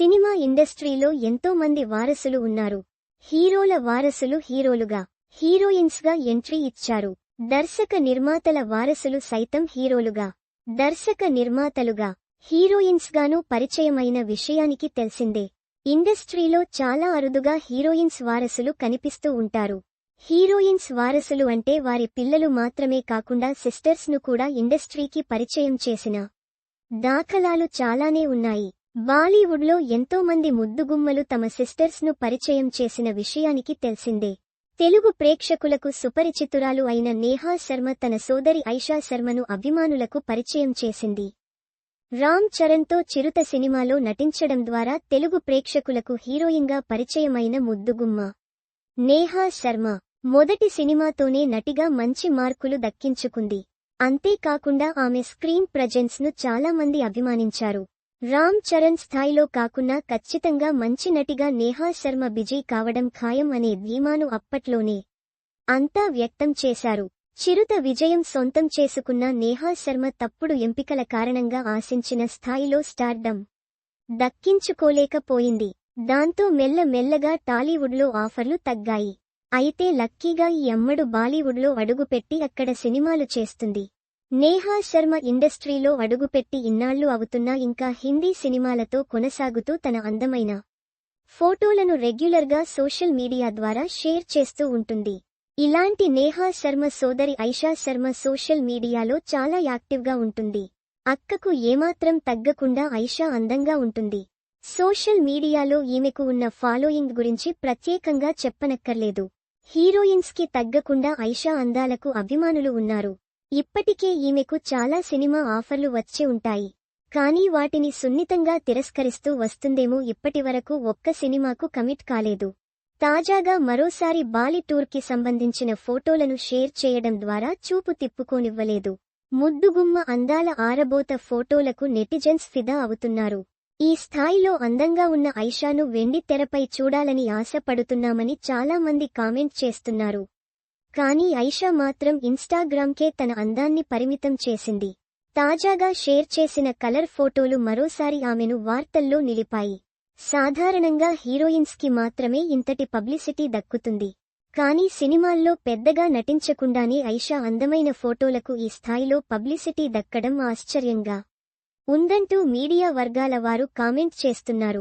Cinema ఇండస్ట్రీలో ఎంతో మంది వారసులు ఉన్నారు. హీరోల వారసులు హీరోలుగా హీరోయిన్స్గా ఎంట్రీ ఇచ్చారు. దర్శక నిర్మాతల వారసులు సైతం హీరోలుగా దర్శక నిర్మాతలుగా హీరోయిన్స్ గాను పరిచయమైన విషయానికి తెలిసిందే. ఇండస్ట్రీలో చాలా అరుదుగా హీరోయిన్స్ వారసులు కనిపిస్తూ ఉంటారు. హీరోయిన్స్ వారసులు అంటే వారి పిల్లలు మాత్రమే కాకుండా సిస్టర్స్ను కూడా ఇండస్ట్రీకి పరిచయం చేసిన దాఖలాలు చాలానే ఉన్నాయి. బాలీవుడ్లో ఎంతో మంది ముద్దుగుమ్మలు తమ సిస్టర్స్ను పరిచయం చేసిన విషయానికి తెలిసిందే. తెలుగు ప్రేక్షకులకు సుపరిచితురాలు అయిన నేహా శర్మ తన సోదరి ఐషా శర్మను అభిమానులకు పరిచయం చేసింది. రామ్ చరణ్తో చిరుత సినిమాలో నటించడం ద్వారా తెలుగు ప్రేక్షకులకు హీరోయిన్గా పరిచయమైన ముద్దుగుమ్మ. నేహా శర్మ మొదటి సినిమాతోనే నటిగా మంచి మార్కులు దక్కించుకుంది. అంతేకాకుండా ఆమె స్క్రీన్ ప్రజెన్స్ను ను చాలా మంది అభిమానించారు. రామ్ చరణ్ స్థాయిలో కాకున్నా ఖచ్చితంగా మంచి నటిగా నేహా శర్మ బిజీ కావడం ఖాయం అనే ధీమాను అప్పట్లోనే అంతా వ్యక్తం చేశారు. చిరుత విజయం సొంతం చేసుకున్న నేహా శర్మ తప్పుడు ఎంపికల కారణంగా ఆశించిన స్థాయిలో స్టార్డమ్ దక్కించుకోలేకపోయింది. దాంతో మెల్ల మెల్లగా టాలీవుడ్లో ఆఫర్లు తగ్గాయి. అయితే లక్కీగా ఈ అమ్మడు బాలీవుడ్లో అడుగుపెట్టి అక్కడ సినిమాలు చేస్తుంది. నేహా శర్మ ఇండస్ట్రీలో అడుగుపెట్టి ఇన్నాళ్ళు అవుతున్నా ఇంకా హిందీ సినిమాలతో కొనసాగుతూ తన అందమైన ఫోటోలను రెగ్యులర్గా సోషల్ మీడియా ద్వారా షేర్ చేస్తూ ఉంటుంది. ఇలాంటి నేహా శర్మ సోదరి ఐషా శర్మ సోషల్ మీడియాలో చాలా యాక్టివ్గా ఉంటుంది. అక్కకు ఏమాత్రం తగ్గకుండా ఐషా అందంగా ఉంటుంది. సోషల్ మీడియాలో ఈమెకు ఉన్న ఫాలోయింగ్ గురించి ప్రత్యేకంగా చెప్పనక్కర్లేదు. హీరోయిన్స్కి తగ్గకుండా ఐషా అందాలకు అభిమానులు ఉన్నారు. ఇప్పటికే ఈమెకు చాలా సినిమా ఆఫర్లు వచ్చి ఉంటాయి. కానీ వాటిని సున్నితంగా తిరస్కరిస్తూ వస్తుందేమో ఇప్పటివరకు ఒక్క సినిమాకు కమిట్ కాలేదు. తాజాగా మరోసారి బాలి టూర్కి సంబంధించిన ఫోటోలను షేర్ చేయడం ద్వారా చూపు తిప్పుకోనివ్వలేదు. ముద్దుగుమ్మ అందాల ఆరబోత ఫోటోలకు నెటిజన్స్ ఫిదా అవుతున్నారు. ఈ స్థాయిలో అందంగా ఉన్న ఐషాను వెండి తెరపై చూడాలని ఆశపడుతున్నామని చాలా మంది కామెంట్ చేస్తున్నారు. కానీ ఐషా మాత్రం ఇన్స్టాగ్రామ్కే తన అందాన్ని పరిమితం చేసింది. తాజాగా షేర్ చేసిన కలర్ ఫోటోలు మరోసారి ఆమెను వార్తల్లో నిలిపాయి. సాధారణంగా హీరోయిన్స్కి మాత్రమే ఇంతటి పబ్లిసిటీ దక్కుతుంది. కానీ సినిమాల్లో పెద్దగా నటించకుండానే ఐషా అందమైన ఫోటోలకు ఈ స్థాయిలో పబ్లిసిటీ దక్కడం ఆశ్చర్యంగా ఉందంటూ మీడియా వర్గాల వారు కామెంట్ చేస్తున్నారు.